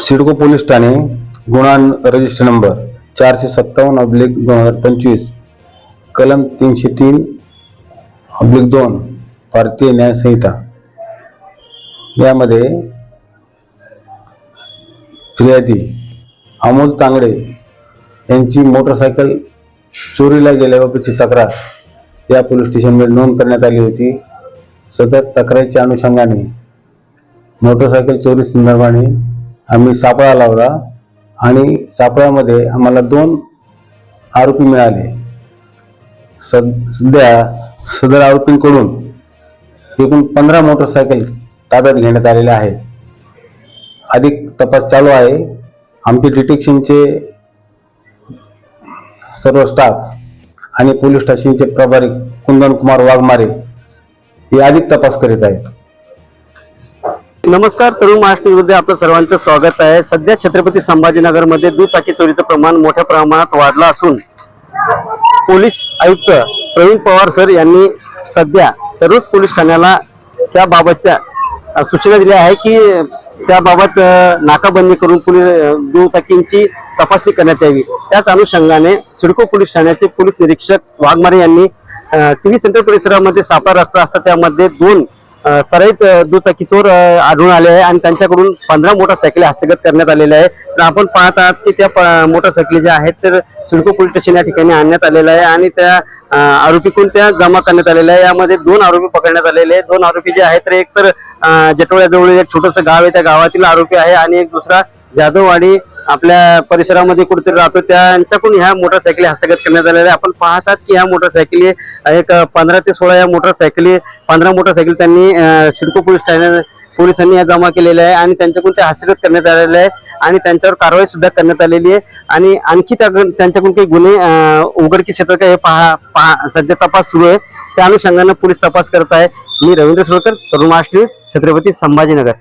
CIDCO police Thane गुन्हा register number चारशे सत्तावन्न अब्लिक दोन हजार पंचवीस कलम तीनशे तीन अब्लिक दोन भारतीय न्यायसंहिता यामध्ये फिर्यादी अमोल तांगडे यांची मोटरसायकल चोरीला गेल्याबाबतची तक्रार या पोलीस स्टेशनमध्ये नोंद करण्यात आली होती. सदर तक्रारीच्या अनुषंगाने मोटरसायकल चोरी संदर्भाने आम्ही सापळा लावला आणि सापळ्यामध्ये आम्हाला दोन आरोपी मिळाले. सद सध्या सदर आरोपींकडून एकूण पंधरा मोटरसायकल ताब्यात घेण्यात आलेल्या आहेत. अधिक तपास चालू आहे. आमचे डिटेक्शनचे सर्व स्टाफ आणि पोलीस स्टेशनचे प्रभारी कुंदन कुमार वाघमारे हे अधिक तपास करीत आहेत. नमस्कार तरुण महाराष्ट्रामध्ये आपलं सर्वांचं स्वागत आहे. सध्या छत्रपती संभाजीनगरमध्ये दुचाकी चोरीचं प्रमाण मोठ्या प्रमाणात वाढलं असून पोलीस आयुक्त प्रवीण पवार सर यांनी सध्या सर्वच पोलीस ठाण्याला त्याबाबतच्या सूचना दिल्या आहे की त्याबाबत नाकाबंदी करून पोलीस दुचाकींची तपासणी करण्यात यावी. त्याच अनुषंगाने सिडको पोलीस ठाण्याचे पोलीस निरीक्षक वाघमारे यांनी टीव्ही सेंटर परिसरामध्ये सापळा रस्ता असता त्यामध्ये दोन सराईत अ, दुचाकी चोर आढळून आले आहे आणि त्यांच्याकडून पंधरा मोटरसायकली हस्तगत करण्यात आलेल्या आहे तर आपण पाहत आहात की त्या प- मोटरसायकली ज्या आहेत तर सिडको पोलीस स्टेशन या ठिकाणी आणण्यात आलेलं आहे आणि त्या आरोपीकडून त्या जमा करण्यात आलेल्या आहे. यामध्ये दोन आरोपी पकडण्यात आलेले आहेत. दोन आरोपी जे आहेत तर एक तर अ, जटोळ्याजवळ एक छोटंसं गाव आहे. त्या गावातील आरोपी आहे आणि एक दुसरा जाधववाडी आपल्या परिसरामध्ये कुठेतरी राहतो त्यांच्याकडून ह्या मोटरसायकली हस्तगत करण्यात आलेल्या आहे. आपण पाहतात की ह्या मोटरसायकली एक पंधरा ते सोळा या मोटरसायकली पंधरा मोटरसायकल त्यांनी सिडको पोलीस ठाणे पोलिसांनी या जमा केलेल्या आहे आणि त्यांच्याकडून ते हस्तगत करण्यात आलेले आहे आणि त्यांच्यावर कारवाई सुद्धा करण्यात आलेली आहे. आणि आणखी त्या त्यांच्याकडून काही गुन्हे उघडकी उघडकीस येतात का हे पहा पहा सध्या तपास सुरू आहे. त्या अनुषंगानं पोलीस तपास करत आहे. मी रवींद्र सुरकर तरुण महाराष्ट्र छत्रपती संभाजीनगर.